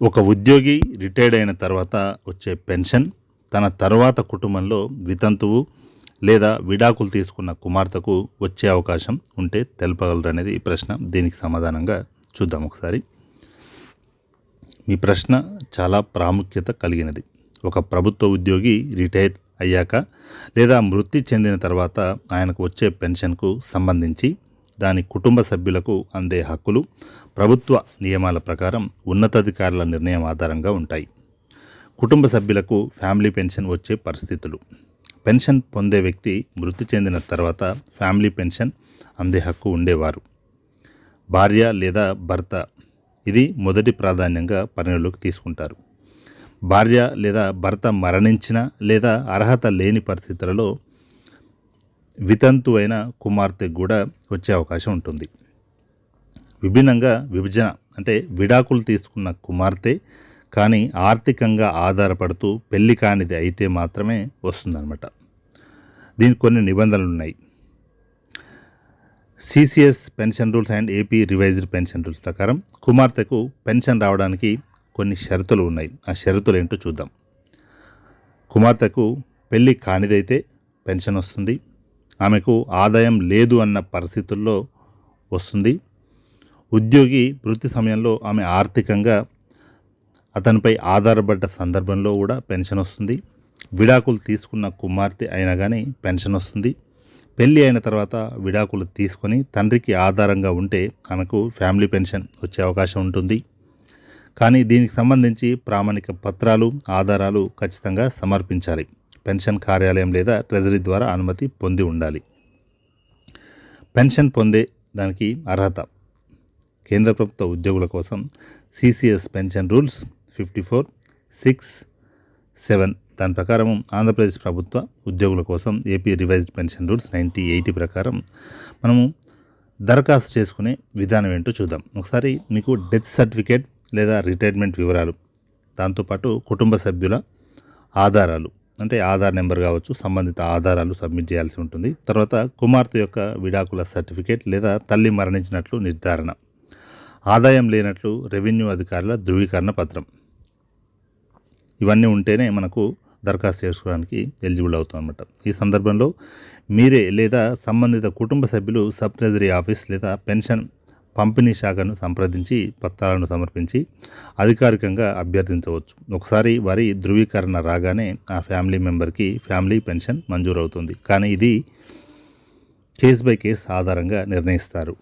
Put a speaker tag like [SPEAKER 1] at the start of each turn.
[SPEAKER 1] ఒక ఉద్యోగి రిటైర్డ్ అయిన తర్వాత వచ్చే పెన్షన్ తన తర్వాత కుటుంబంలో వితంతువు లేదా విడాకులు తీసుకున్న కుమార్తెకు వచ్చే అవకాశం ఉంటే తెలపగలరు అనేది ఈ ప్రశ్న. దీనికి సమాధానంగా చూద్దాం ఒకసారి. మీ ప్రశ్న చాలా ప్రాముఖ్యత కలిగినది. ఒక ప్రభుత్వ ఉద్యోగి రిటైర్ అయ్యాక లేదా మృతి చెందిన తర్వాత ఆయనకు వచ్చే పెన్షన్కు సంబంధించి దాని కుటుంబ సభ్యులకు అందే హక్కులు ప్రభుత్వ నియమాల ప్రకారం ఉన్నతాధికారుల నిర్ణయం ఆధారంగా ఉంటాయి. కుటుంబ సభ్యులకు ఫ్యామిలీ పెన్షన్ వచ్చే పరిస్థితులు. పెన్షన్ పొందే వ్యక్తి మృతి చెందిన తర్వాత ఫ్యామిలీ పెన్షన్ అందే హక్కు ఉండేవారు. భార్య లేదా భర్త ఇది మొదటి ప్రాధాన్యంగా పరిగణలోకి తీసుకుంటారు. భార్య లేదా భర్త మరణించిన లేదా అర్హత లేని పరిస్థితులలో వితంతు అయిన కుమార్తెకు కూడా వచ్చే అవకాశం ఉంటుంది. విభిన్నంగా విభజన అంటే విడాకులు తీసుకున్న కుమార్తె కానీ ఆర్థికంగా ఆధారపడుతూ పెళ్ళి కానిది అయితే మాత్రమే వస్తుందన్నమాట. దీనికి కొన్ని నిబంధనలు ఉన్నాయి. CCS pension rules and AP revised pension rules ప్రకారం కుమార్తెకు పెన్షన్ రావడానికి కొన్ని షరతులు ఉన్నాయి. ఆ షరతులు ఏంటో చూద్దాం. కుమార్తెకు పెళ్ళి కానిదైతే పెన్షన్ వస్తుంది. ఆమెకు ఆదాయం లేదు అన్న పరిస్థితుల్లో వస్తుంది. ఉద్యోగి వృత్తి సమయంలో ఆమె ఆర్థికంగా అతనిపై ఆధారపడ్డ సందర్భంలో కూడా పెన్షన్ వస్తుంది. విడాకులు తీసుకున్న కుమార్తె అయినా కానీ పెన్షన్ వస్తుంది. పెళ్ళి అయిన తర్వాత విడాకులు తీసుకొని తండ్రికి ఆధారంగా ఉంటే ఆమెకు ఫ్యామిలీ పెన్షన్ వచ్చే అవకాశం ఉంటుంది. కానీ దీనికి సంబంధించి ప్రామాణిక పత్రాలు ఆధారాలు ఖచ్చితంగా సమర్పించాలి. పెన్షన్ కార్యాలయం లేదా ట్రెజరీ ద్వారా అనుమతి పొంది ఉండాలి. పెన్షన్ పొందే దానికి అర్హత. కేంద్ర ప్రభుత్వ ఉద్యోగుల కోసం CCS pension rules fifty four six seven. దాని ప్రకారం ఆంధ్రప్రదేశ్ ప్రభుత్వ ఉద్యోగుల కోసం AP revised pension rules ninety eighty ప్రకారం మనము దరఖాస్తు చేసుకునే విధానం ఏంటో చూద్దాం. ఒకసారి మీకు డెత్ సర్టిఫికేట్ లేదా రిటైర్మెంట్ వివరాలు దాంతోపాటు కుటుంబ సభ్యుల ఆధారాలు అంటే ఆధార్ నెంబర్ కావచ్చు సంబంధిత ఆధారాలు సబ్మిట్ చేయాల్సి ఉంటుంది. తర్వాత కుమార్తె యొక్క విడాకుల సర్టిఫికేట్ లేదా తల్లి మరణించినట్లు నిర్ధారణ. ఆదాయం లేనట్లు రెవెన్యూ అధికారుల ధృవీకరణ పత్రం. ఇవన్నీ ఉంటేనే మనకు దరఖాస్తు చేసుకోవడానికి ఎలిజిబుల్ అవుతాం అనమాట ఈ సందర్భంలో మీరే లేదా సంబంధిత కుటుంబ సభ్యులు సబ్ ట్రెజరీ ఆఫీస్ లేదా పెన్షన్ పంపిణీ శాఖను సంప్రదించి పత్రాలను సమర్పించి అధికారికంగా అభ్యర్థించవచ్చు. ఒకసారి వారి ధృవీకరణ రాగానే ఆ ఫ్యామిలీ మెంబర్కి ఫ్యామిలీ పెన్షన్ మంజూరు అవుతుంది కానీ ఇది కేస్ బై కేస్ ఆధారంగా నిర్ణయిస్తారు.